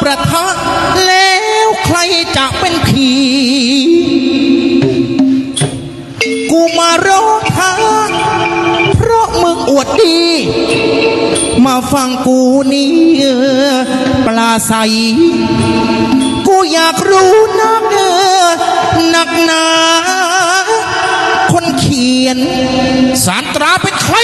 ประทะ แล้วใครจะเป็นผี กูมารอท้าเพราะมึงอวดดี มาฟังกูนี่ปลาใส กูอยากรู้นักเออหนักหนา คนเขียน สารตราเป็นใคร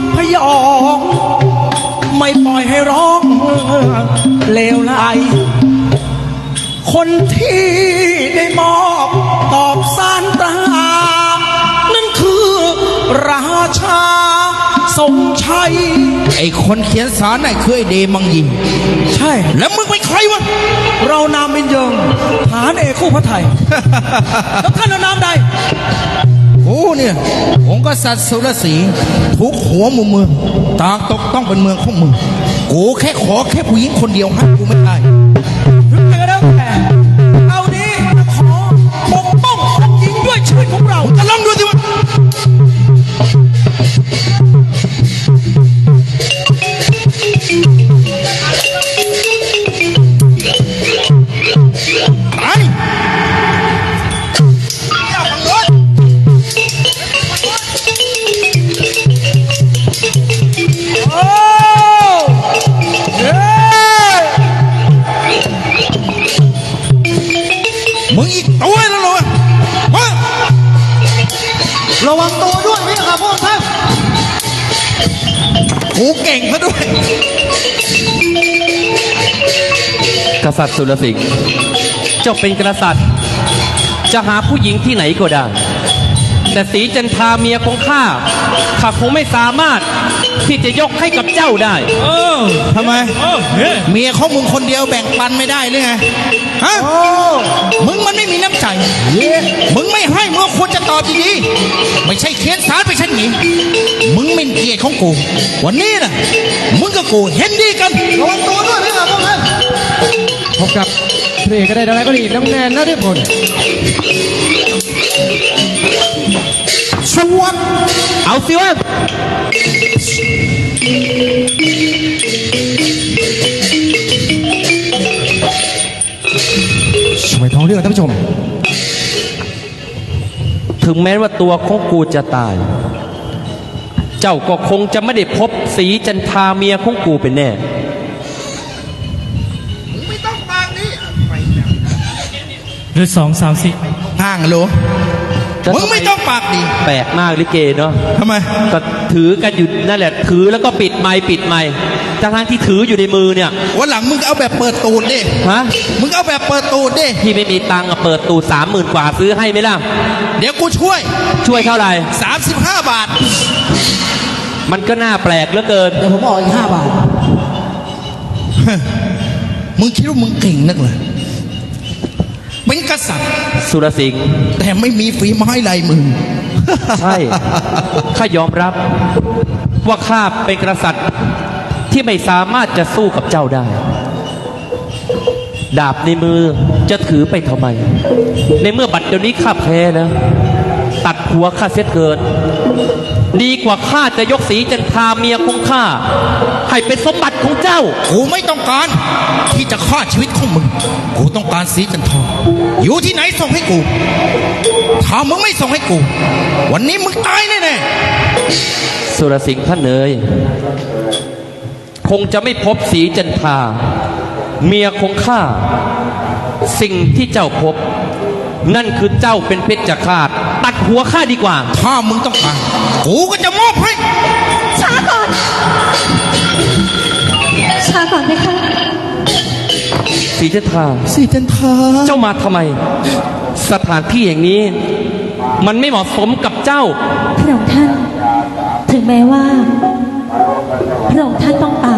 ดพยอง ไม่ปล่อยให้ร้องเลวไหลคนที่ได้มอบตอบสารตรานั่นคือราชาทรงชัย ไอ้คนเขียนสารน่ะคือไอ้เดมังยิง ใช่ แล้วมึงเป็นใครวะ เรานามเป็นเยิงฐานเอกคู่พระไทย แล้วท่านเอานามใดกู เนี่ย องค์กษัตริย์สุรสีทุกหัวมุมเมืองต่างตกต้องเป็นเมืองของมึง กูแค่ขอแค่ผู้หญิงคนเดียวให้กูไม่ได้ กูเก่งซะด้วยกษัตริย์สุรสิงห์เจ้าเป็นกษัตริย์ จะหาผู้หญิงที่ไหนก็ได้ แต่สีจันทาเมียของข้าข้าคงไม่สามารถ ที่จะยกให้กับเจ้าได้ทำไมเมียของมึงคนเดียวแบ่งปันไม่ได้หรือไง ฮะ มึงมันไม่มีน้ำใจ มึงไม่ให้มึงควรจะตอบดีๆไม่ใช่เขียนสารไปฉันหนีมึงไม่เกียรติของกู วันนี้นะมึงกับกูเห็นดีกันระวังตัวด้วยพี่ครับพวกท่านพบกับพระเอกก็ได้ดังนั้นก็ดีน้ำแนนนฤพลชวกเอาสิวะ ชมท้องเรื่องท่านผู้ชม ถึงแม้ว่าตัวของกูจะตาย เจ้าก็คงจะไม่ได้พบสีจันทราเมียของกูเป็นแน่ หรือสองสามสี่ห่าง โลจะมึงไม่ต้องปากดีแปลกมากลิเกเนาะทำไม ก็ถือกันอยู่นั่นแหละ ถือแล้วก็ปิดไม้ปิดไม้ทั้งๆที่ถืออยู่ในมือเนี่ย วันหลังมึงเอาแบบเปิดตูดดิฮะ มึงเอาแบบเปิดตูดดิพี่ไม่มีตังค์อะเปิดตูดสามหมื่นกว่าซื้อให้ไหมล่ะ เดี๋ยวกูช่วย ช่วยเท่าไหร่ 35 บาท มันก็น่าแปลกเหลือเกิน เดี๋ยวผมออกอีกห้าบาท มึงคิดว่ามึงเก่งนักเหรอ เป็นกษัตริย์สุรสิงห์แต่ไม่มีฝีไม้ลายมือใช่ข้ายอมรับ ว่าข้าเป็นกษัตริย์ที่ไม่สามารถจะสู้กับเจ้าได้ ดาบในมือจะถือไปทำไม ในเมื่อบัดเดี๋ยวนี้ข้าแพ้แล้วตัดหัวข้าเสียเกิน ดีกว่าข้าจะยกสีจันทราเมียของข้าให้เป็นสมบัติของเจ้า กูไม่ต้องการ ที่จะฆ่าชีวิตของมึง กูต้องการสีจันทองอยู่ที่ไหนส่งให้กู ถ้ามึงไม่ส่งให้กู วันนี้มึงตายแน่สุรสิงห์ท่านเอ๋ยคงจะไม่พบสีจันทราเมียของข้า สิ่งที่เจ้าพบ นั่นคือเจ้าเป็นเพชฌฆาตตัดหัวข้าดีกว่าๆถ้ามึงต้องการกูก็จะมอบให้ ช้าก่อน ช้าก่อนไหมคะสีจันทราสีจันทราเจ้ามาทำไม สถานที่อย่างนี้ มันไม่เหมาะสมกับเจ้า พระองค์ท่าน ถึงแม้ว่า พระองค์ท่านต้องตาย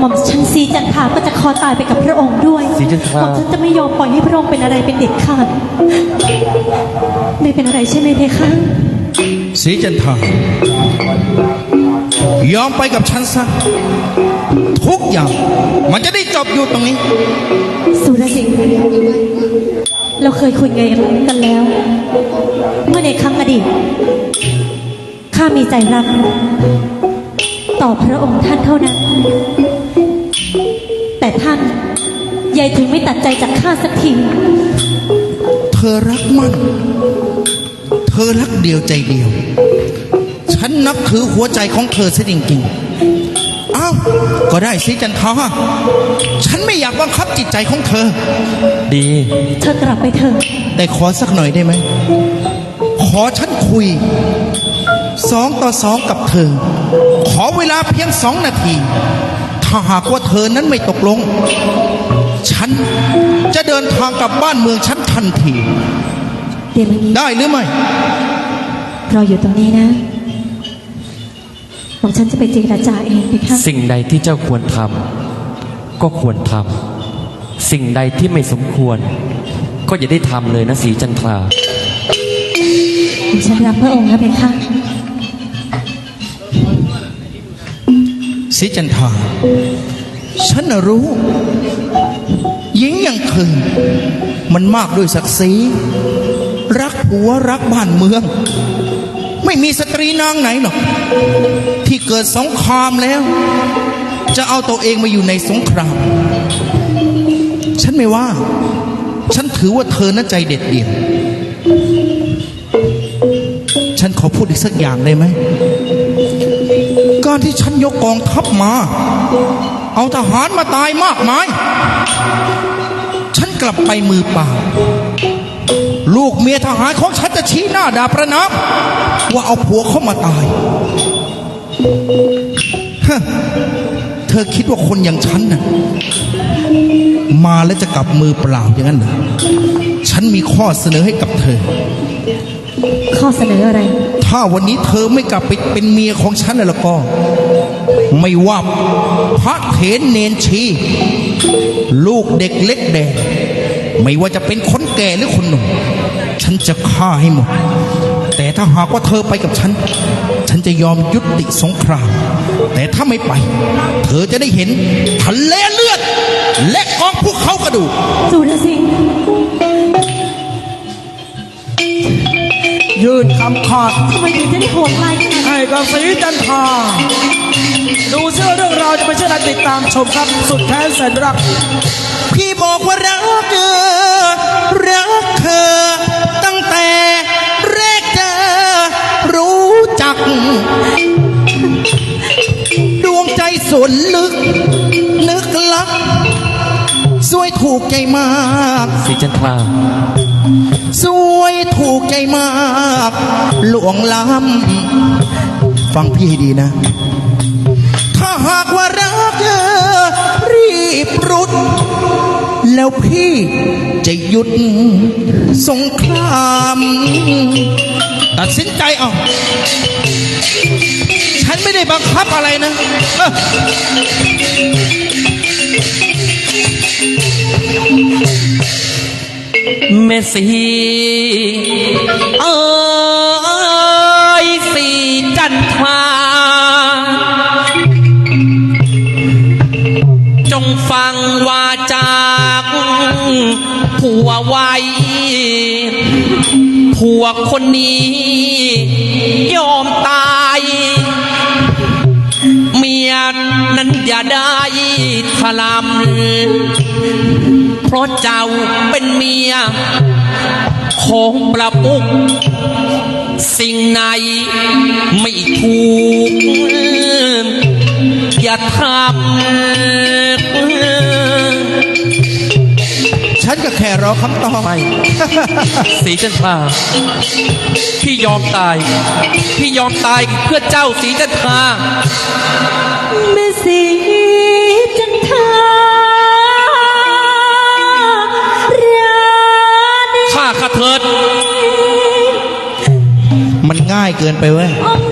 หม่อมชันซีจันทราก็จะคอตายไปกับพระองค์ด้วยศรีจันทรา หม่อมฉันจะไม่ยอมปล่อยให้พระองค์เป็นอะไรเป็นเด็ดขาดไม่เป็นอะไรใช่ไหมเพคะสีจันทายอมไปกับฉันซะทุกอย่าง มันจะได้จบอยู่ตรงนี้ สุรสิงห์เราเคยคุยกันแล้ว เมื่อในครั้งอดีตข้ามีใจรัก ต่อพระองค์ท่านเท่านั้น แต่ท่าน ยายถึงไม่ตัดใจจากข้าสักที เธอรักมันเธอรักเดียวใจเดียว ฉันนับถือหัวใจของเธอซะจริงๆอ้าวก็ได้สิจันทาฉันไม่อยากบังคับจิตใจของเธอ ดี เธอกลับไปเถอะ แต่ขอสักหน่อยได้ไหม ขอฉันคุยสองต่อสองกับเธอ ขอเวลาเพียงสองนาที ถ้าหากว่าเธอนั้นไม่ตกลง ฉันจะเดินทางกลับบ้านเมืองฉันทันที เดี๋ยวนี้ได้หรือไม่รออยู่ตรงนี้นะบอกฉันจะไปเจรจาเองเพคะสิ่งใดที่เจ้าควรทำก็ควรทำสิ่งใดที่ไม่สมควร ก็อย่าได้ทำเลยนะสีจันทราบอกฉันรักพระองค์นะเพคะ สิจันทาฉันรู้ หญิงอย่างเธอมันมากด้วยศักดิ์ศรีรักผัวรักบ้านเมือง ไม่มีสตรีนางไหนหรอก ที่เกิดสงครามแล้ว จะเอาตัวเองมาอยู่ในสงคราม ฉันไม่ว่า ฉันถือว่าเธอนั้นใจเด็ดเดี่ยวฉันขอพูดอีกสักอย่างได้ไหม การที่ฉันยกกองทัพมา เอาทหารมาตายมากมาย ฉันกลับไปมือเปล่า ลูกเมียทหารของฉันจะชี้หน้าด่าประนามว่าเอาผัวเข้ามาตาย เธอคิดว่าคนอย่างฉันน่ะ มาแล้วจะกลับมือเปล่าอย่างนั้นเหรอ ฉันมีข้อเสนอให้กับเธอ ข้อเสนออะไร ถ้าวันนี้เธอไม่กลับไปเป็นเมียของฉันแล้วก็ ไม่ว่าพระเถนเนนชี ลูกเด็กเล็กแดงไม่ว่าจะเป็นคนแก่หรือคนหนุ่ม ฉันจะฆ่าให้หมด แต่ถ้าหากว่าเธอไปกับฉัน ฉันจะยอมยุติสงคราม แต่ถ้าไม่ไป เธอจะได้เห็นทะเลเลือด และกองภูเขากระดูกสุรสิงห์ ยืนคำขาดทำไมถึงจะได้โหดร้ายขนาดนี้ให้กับสีจันทราดูเชื่อเรื่องราวจะเป็นเช่นไรติดตามชมครับ สุดแท้แสนรัก พี่บอกว่ารักเธอรักเธอ ตั้งแต่แรกเจอรู้จัก ดวงใจส่วนลึก นึกลัก สวยถูกใจมาก สีจันทรา สวยถูกใจมาก หลวงล้ำฟังพี่ให้ดีนะ ถ้าหากว่ารักเธอรีบรุด แล้วพี่จะหยุดสงครามตัดสินใจเอาฉันไม่ได้บังคับอะไรนะ เอ้อเมสีเอ้ยสีจันทราจงฟังวาจากผัวไว้ผัวคนนี้ ยอมตาย เมียนั้นอย่าได้ทลำ เพราะเจ้าเป็นเมีย ของประปุกสิ่งไหนไม่ถูก อย่าทฉันก็แค่รอคำตอบำไปสีจันทราพี่ยอมตาย พี่ยอมตายเพื่อเจ้าสีจันทราแม่สีจันทรารา เกินไปเว้ย องค์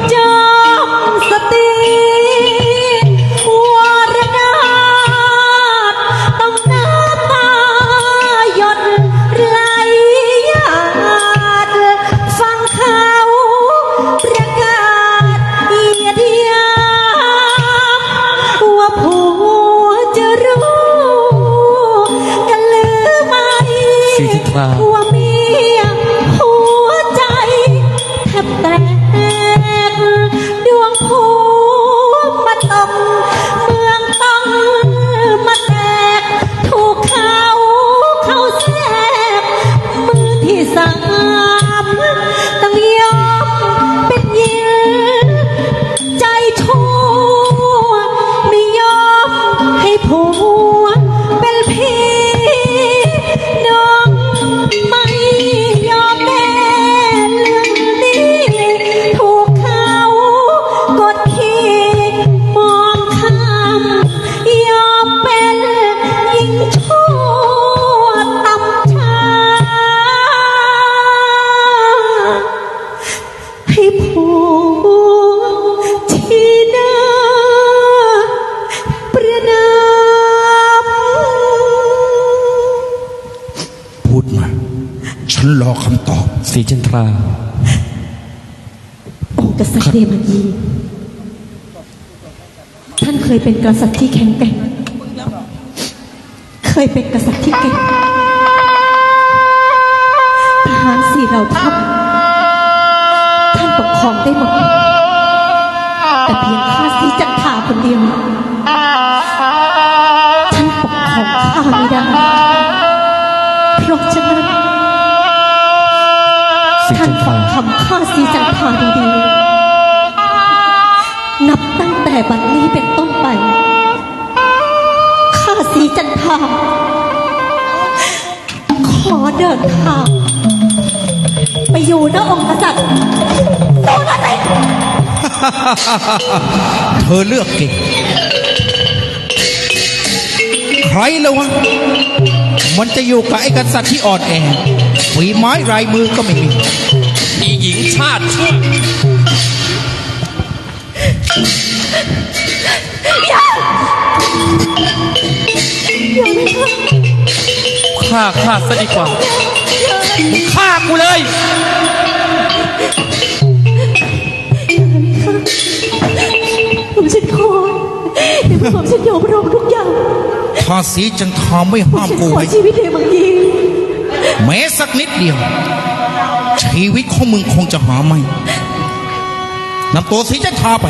คำตอบสีจันทราองค์กษัตริย์เดมันยีท่านเคยเป็นกษัตริย์ที่แข็งแกร่ง เคยเป็นกษัตริย์ที่เก่งทหารสี่เหล่าทัพท่านปกครองได้หมด แต่เพียงข้าสีจันทราคนเดียวท่านปกครองข้าไม่ได้เพราะฉะนั้นสี ท่านฟังคำข้าสีจันทาดีๆ นับตั้งแต่บัดนี้เป็นต้นไป ข้าสีจันทาขอเดินทางไปอยู่หน้าองค์กษัตริย์โซนาเตเธอเลือกเก่งใครแล้ววะ มันจะอยู่กับไอ้กษัตริย์ที่อ่อนแอ ฝีไม้ลายมือก็ไม่มีอีหญิงชาติชั่วฆ่าข้าซะดีกว่ามึงฆ่ากูเลยผมฉันขอเดี๋ยวผมฉันยอมรับทุกอย่างถ้าสีจันทราไม่ผมห้ามฉันกูขอไว้ชีวิตเลยบางที แม้สักนิดเดียว ชีวิตของมึงคงจะหาไม่นำตัวสีจันทาไป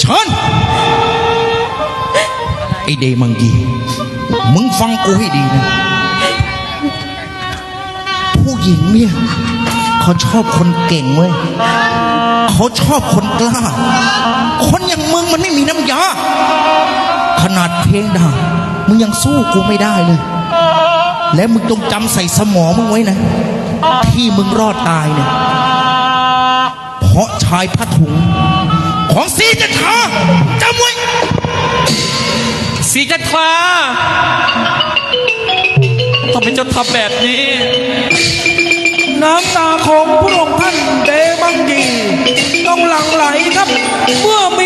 เชิญไอเดมังยีมึงฟังกูให้ดีนะ ผู้หญิงเนี่ยเขาชอบคนเก่งเว้ยเขาชอบคนกล้า คนอย่างมึงมันไม่มีน้ำยา นาดเพลงด่ามึงยังสู้กูไม่ได้เลย และมึงต้องจำใส่สมองมึงไว้นะ ที่มึงรอดตายเนี่ย เพราะชายผ้าถุง ของสีจันทาจำไว้สีจันทาทำไมเจ้าทำแบบนี้ น้ำตาของพระองค์ท่านเดบังกีต้องหลั่งไหลครับ เมื่อมี